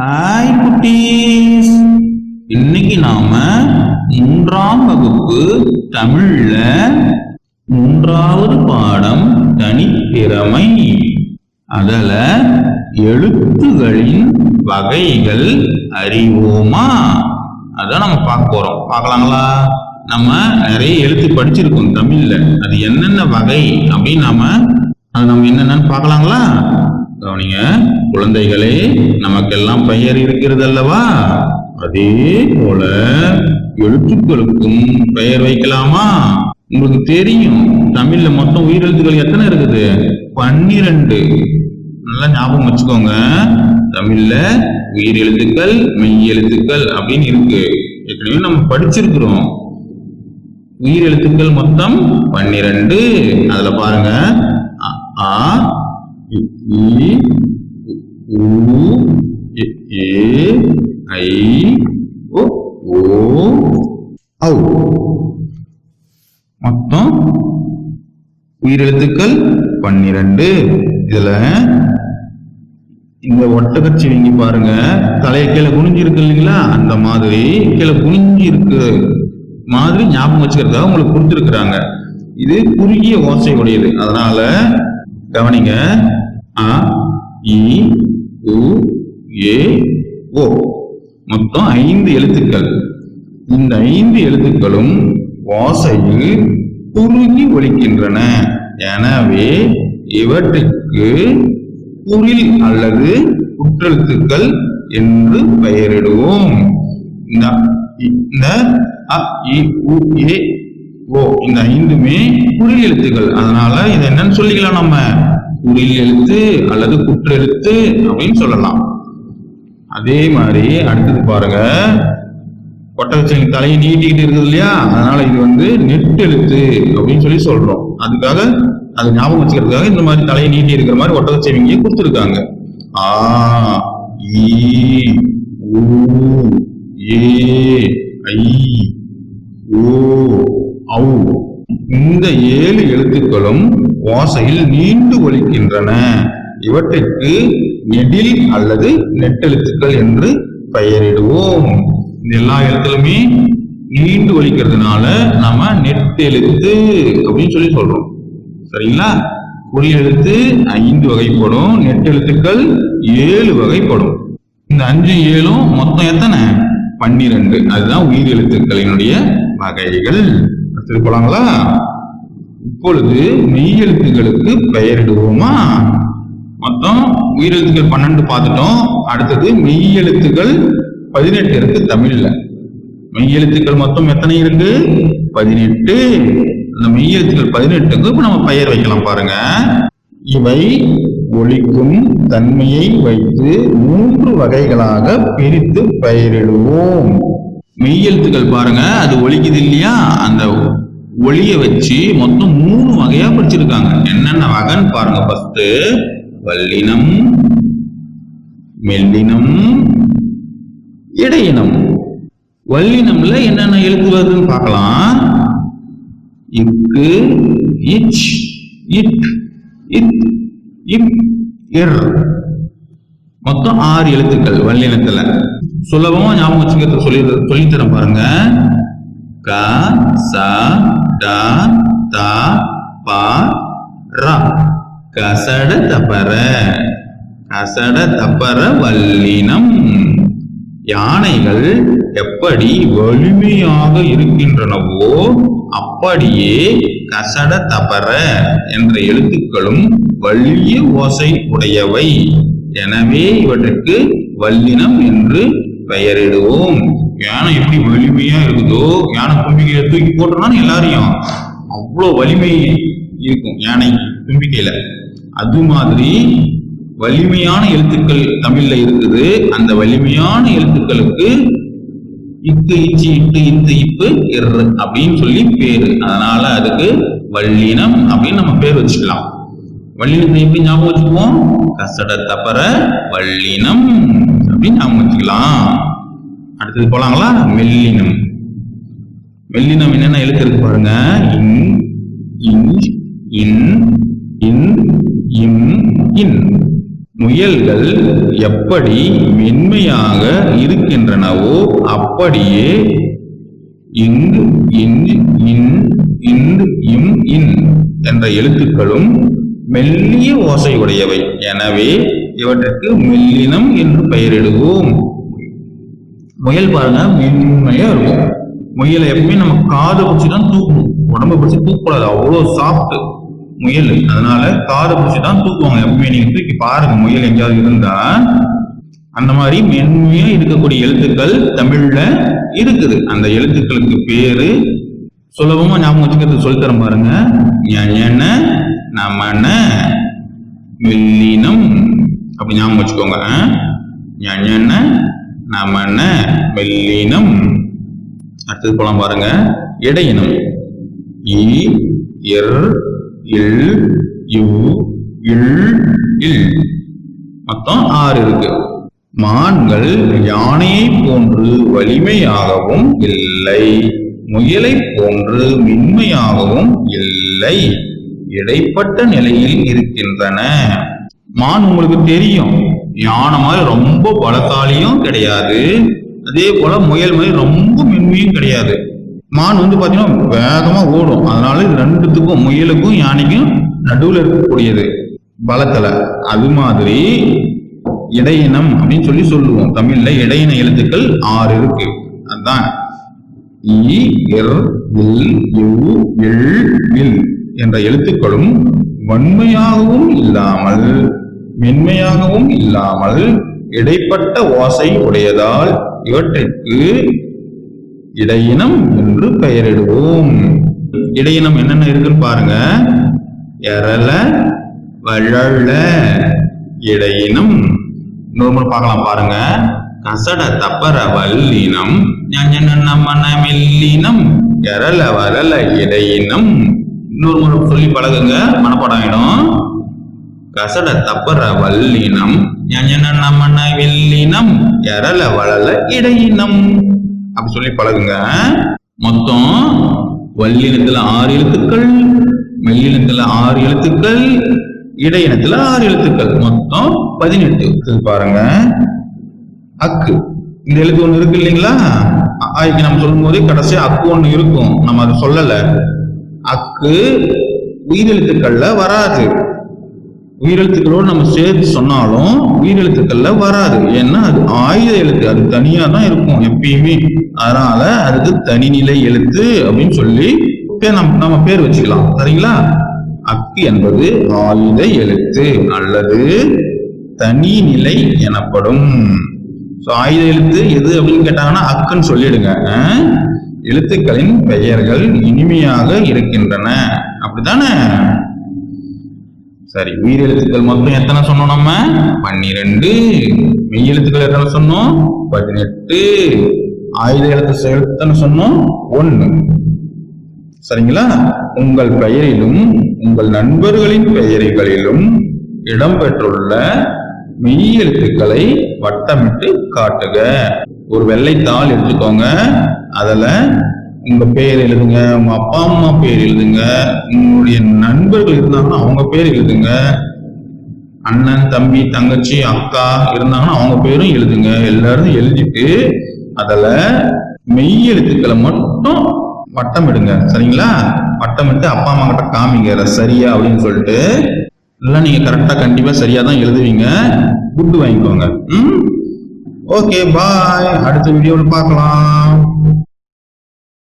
Hi குட்டீஸ். இன்னைக்கு நாம மூன்றாம் வகுப்பு தமிழ்ல மூன்றாவது பாடம் தனித்திறமை. அதுல எழுத்துகளின் வகைகள் அறிவோமா? அதான் நம்ம பார்க்க போறோம். பார்க்கலாங்களா? நம்ம நிறைய எழுத்து படிச்சிருக்கோம் தமிழ்ல. அது என்னென்ன வகை அப்படின்னு நாம அது நம்ம என்னென்னு பார்க்கலாங்களா? கவனிங்க குழந்தைகளே நமக்கெல்லாம் பெயர் இருக்கிறது அல்லவா அதே போல எழுத்துக்களுக்கும் பெயர் வைக்கலாமா? உங்களுக்கு தெரியும் தமிழ்ல மொத்தம் உயிரெழுத்துக்கள் எத்தனை இருக்குது? பன்னிரண்டு. நல்லா ஞாபகம் வச்சுக்கோங்க. தமிழ்ல உயிர் எழுத்துக்கள் மெய் எழுத்துக்கள் அப்படின்னு இருக்கு. ஏற்கனவே நம்ம படிச்சிருக்கிறோம். உயிர் எழுத்துக்கள் மொத்தம் பன்னிரண்டு. அதுல பாருங்க ஆ இ, ஈ, உ, ஏ, ஐ, ஓ ஓ, ஔ. மொத்தம் உயிரெழுத்துக்கள் பன்னிரண்டு. இதுல இந்த ஒட்டகச்சிவிங்கி பாருங்க. தலையை கீழே குனிஞ்சிருக்கு இல்லைங்களா? அந்த மாதிரி கீழே குனிஞ்சு இருக்கு மாதிரி ஞாபகம் வச்சுக்கிறதுக்காக உங்களுக்கு கொடுத்துருக்குறாங்க. இது குறுகிய ஓசை உடையது அதனால கவனிங்க. அ இ உ ஏ ஓ. மொத்தம் ஐந்து எழுத்துக்கள். இந்த ஐந்து எழுத்துக்களும் ஓசையில் குறுகி ஒலிக்கின்றன. எனவே இவற்றுக்கு குரில் அல்லது குற்றெழுத்துக்கள் என்று பெயரிடுவோம். இந்த அ இ உ ஏ ஓ இந்த ஐந்துமே குறில் எழுத்துக்கள். அதனால இதை என்னன்னு சொல்லிக்கலாம் நம்ம. குறில் எழுத்து அல்லது குற்றெழுத்து அப்படின்னு சொல்லலாம். அதே மாதிரி அடுத்தது பாருங்க. ஒட்டகச்சிங்க தலையை நீட்டிக்கிட்டு இருக்குது இல்லையா? அதனால இது வந்து நெட்டெழுத்து அப்படின்னு சொல்லி சொல்றோம். அதுக்காக அது ஞாபகம் வச்சுக்கிறதுக்காக இந்த மாதிரி தலையை நீட்டி இருக்கிற மாதிரி ஒட்டகச்சிவிங்க கொடுத்துருக்காங்க. ஆ ஈ ஊ ஏ ஐ ஔ இந்த ஏழு எழுத்துக்களும் ஓசையில் நீண்டு ஒலிக்கின்றன. இவற்றுக்கு நெடில் அல்லது நெட்டெழுத்துக்கள் என்று பெயரிடுவோம். எல்லா எழுத்துலுமே நீண்டு ஒலிக்கிறதுனால நம்ம நெட்டெழுத்து அப்படின்னு சொல்லி சொல்றோம். சரிங்களா? குறி எழுத்து ஐந்து வகைப்படும் நெட்டெழுத்துக்கள் ஏழு வகைப்படும். இந்த அஞ்சு ஏழும் மொத்தம் எத்தனை? பன்னிரண்டு. அதுதான் உயிர் எழுத்துக்களினுடைய வகைகள். அடுத்தது போலாங்களா இப்பொழுது மெய் எழுத்துக்களுக்கு பெயரிடுவோமா? மொத்தம் உயிரெழுத்துக்கள் பன்னெண்டு பார்த்துட்டோம். அடுத்தது மெய் எழுத்துக்கள் பதினெட்டு இருக்கு தமிழ்ல. மெய் எழுத்துக்கள் மொத்தம் எத்தனை இருக்கு? பதினெட்டு. அந்த மெய் எழுத்துக்கள் பதினெட்டுக்கு இப்ப நம்ம பெயர் வைக்கலாம் பாருங்க. இவை ஒழிக்கும் தன்மையை வைத்து மூன்று வகைகளாக பிரித்து பெயரிடுவோம். மெய்யெழுத்துக்கள் பாருங்க. அது ஒலிக்குது இல்லையா? அந்த ஒளிய வச்சு மொத்தம் மூணு வகையா பிரிச்சிருக்காங்க. என்னென்ன வகைன்னு பாருங்க ஃபர்ஸ்ட் வல்லினம் மெல்லினம் இடையினம். வல்லினம்ல என்னென்ன எழுத்து வருதுன்னு பார்க்கலாம். இக்கு இச் இட் இத் இப் இர். மொத்தம் ஆறு எழுத்துக்கள் வல்லினத்துல. சுலபமா ஞாபகம் வச்சுக்கிறது சொல்லி சொல்லித்தரேன் பாருங்க. க ச ட த ப ர. கசட தபர கசட தபர வல்லினம். யானைகள் எப்படி வலிமையாக இருக்கின்றனவோ அப்படியே கசட தபர என்ற எழுத்துக்களும் வலிய ஓசை உடையவை. எனவே இவற்றுக்கு வல்லினம் என்று பெயரிடுவோம். யானை எப்படி வலிமையா இருக்குதோ யானை தும்பிக்கையில தூக்கி போட்டோம்னா எல்லாரையும் அவ்வளோ வலிமை இருக்கும் யானை தும்பிக்கையில. அது மாதிரி வலிமையான எழுத்துக்கள் தமிழ்ல இருக்குது. அந்த வலிமையான எழுத்துக்களுக்கு இத்து இச்சி இட்டு இத்து இப்பு இரு அப்படின்னு சொல்லி பேரு. அதனால அதுக்கு வல்லினம் அப்படின்னு நம்ம பேர் வச்சுக்கலாம். வல்லினத்தை எப்படி ஞாபகம் வச்சுக்குவோம்? கசட தப்பற வல்லினம் அப்படின்னு ஞாபகம் வச்சுக்கலாம் அடுத்தது போலாங்களா? மெல்லினம். மெல்லினம் என்னென்ன எழுத்து இருக்கு பாருங்க. இன் இன் இன் இன் இம் இன். முயல்கள் எப்படி மென்மையாக இருக்கின்றனவோ அப்படியே இங்கு இந்து இன் இந்து இம் இன் என்ற எழுத்துக்களும் மெல்லிய ஓசையுடையவை எனவே இவற்றுக்கு மெல்லினம் என்று பெயரிடுவோம். முயல் பாருங்க மென்மையா இருக்கும். முயலை எப்பவுமே நம்ம காதை பிடிச்சி தான் தூக்கணும். உடம்ப பிடிச்சி தூக்கக்கூடாது. அவ்வளோ சாஃப்ட் முயல். அதனால காதை பிடிச்சி தான் தூக்குவாங்க. எப்பவுமே நீங்க தூக்கி பாருங்க முயல் எங்கேயாவது இருந்தா. அந்த மாதிரி மென்மையா இருக்கக்கூடிய எழுத்துக்கள் தமிழ்ல இருக்குது. அந்த எழுத்துக்களுக்கு பேரு சுலபமா ஞாபகம் வச்சுக்கிறது சொல்லித்தரேன் பாருங்க. ஞன நமன மெல்லினம் அப்படி ஞாபகம் வச்சுக்கோங்க ஞன நமன மெல்லினம் அடுத்தது போலாம் பாருங்க. இடையினம் இ இர் இல் யு இல் இல். மொத்தம் ஆறு இருக்கு. மான்கள் யானையை போன்று வலிமையாகவும் இல்லை. முயலை போன்று மென்மையாகவும் இல்லை. இடைப்பட்ட நிலையில் இருக்கின்றன. மான் உங்களுக்கு தெரியும். யானை மாதிரி ரொம்ப பலத்தாலியும் கிடையாது. அதே போல முயல் மாதிரி ரொம்ப மென்மையும் கிடையாது. மான் வந்து பாத்தீங்கன்னா வேகமா ஓடும். அதனால இது ரெண்டுத்துக்கும் முயலுக்கும் யானைக்கும் நடுவில் இருக்கக்கூடியது. பலத்துல. அது மாதிரி இடையினம் அப்படின்னு சொல்லி சொல்லுவோம். தமிழ்ல இடையின எழுத்துக்கள் ஆறு இருக்கு. அதான். இ இர் இல் யு எள் இல் என்ற எழுத்துக்களும் வன்மையாகவும் இல்லாமல் மென்மையாகவும் இல்லாமல் இடைப்பட்ட ஓசை உடையதால் இவற்றிற்கு இடையினம் என்று பெயரிடுவோம். இடையினம் என்னென்ன இருக்குன்னு பாருங்க. எரல வழல இடையினம். இன்னொரு முறை பார்க்கலாம் பாருங்க. கசட தப்பர வல்லினம். ஞஞனமன மெல்லினம். எரல வரல இடையினம். இன்னொரு முறை சொல்லி பழகுங்க. மனப்பாடம் ஆயிடும். கசட தப்பற வல்லினம் ஞஞனமன வெல்லினம் எரல வளல இடையினம். அப்படி சொல்லி பழகுங்க. மொத்தம் வல்லினத்துல ஆறு எழுத்துக்கள் மெல்லினத்துல ஆறு எழுத்துக்கள் இடையினத்துல ஆறு எழுத்துக்கள். மொத்தம் பதினெட்டு. பாருங்க. அக்கு. இந்த எழுத்து ஒண்ணு இருக்கு இல்லைங்களா? ஆய்க்கு நம்ம சொல்லும் போதே கடைசியா அக்கு ஒண்ணு இருக்கும். நம்ம அதை சொல்லல. அக்கு உயிரெழுத்துக்கள்ல வராது. உயிரெழுத்துக்களோடு நம்ம சேர்த்து சொன்னாலும் உயிரெழுத்துக்கள்ல வராது. ஏன்னா அது ஆயுத எழுத்து. அது தனியா தான் இருக்கும் எப்பயுமே. அதனால அதுக்கு தனிநிலை எழுத்து அப்படின்னு சொல்லி பேர் நம்ம நம்ம பேர் வச்சுக்கலாம். சரிங்களா? அக்கு என்பது ஆயுத எழுத்து அல்லது தனிநிலை எனப்படும். ஸோ ஆயுத எழுத்து எது அப்படின்னு கேட்டாங்கன்னா அக்குன்னு சொல்லிடுங்க. எழுத்துக்களின் பெயர்கள் இனிமையாக இருக்கின்றன. அப்படித்தானே? சரி உயிர் எழுத்துக்கள் மொத்தம் எத்தனை சொன்னோம் நம்ம? பன்னிரெண்டு. மெய் எழுத்துக்கள் எத்தனை சொன்னோம்? பதினெட்டு. ஆயுத எழுத்து எத்தனை சொன்னோம்? ஒன்று சரிங்களா? உங்கள் பெயரிலும் உங்கள் நண்பர்களின் பெயர்களிலும் இடம்பெற்றுள்ள மெய் எழுத்துக்களை வட்டமிட்டு காட்டுக. ஒரு வெள்ளைத்தாள் எடுத்துக்கோங்க. அதில் உங்க பேர் எழுதுங்க உங்க அப்பா அம்மா பேர் எழுதுங்க உங்களுடைய நண்பர்கள் இருந்தாங்கன்னா அவங்க பேர் எழுதுங்க. அண்ணன் தம்பி தங்கச்சி அக்கா இருந்தாங்கன்னா அவங்க பேரும் எழுதுங்க. எல்லாரும் எழுதிட்டு அதுல மெய் எழுத்துக்களை மட்டும் வட்டமிடுங்க சரிங்களா? வட்டமிட்டு அப்பா அம்மா கிட்ட காமிங்க. சரியா? அப்படின்னு சொல்லிட்டு எல்லாம் நீங்க கரெக்டா கண்டிப்பா சரியா தான் எழுதுவீங்க. குட்டு வாங்கிக்கோங்க. ம்? ஓகே பாய் அடுத்த வீடியோவில் பார்க்கலாம்.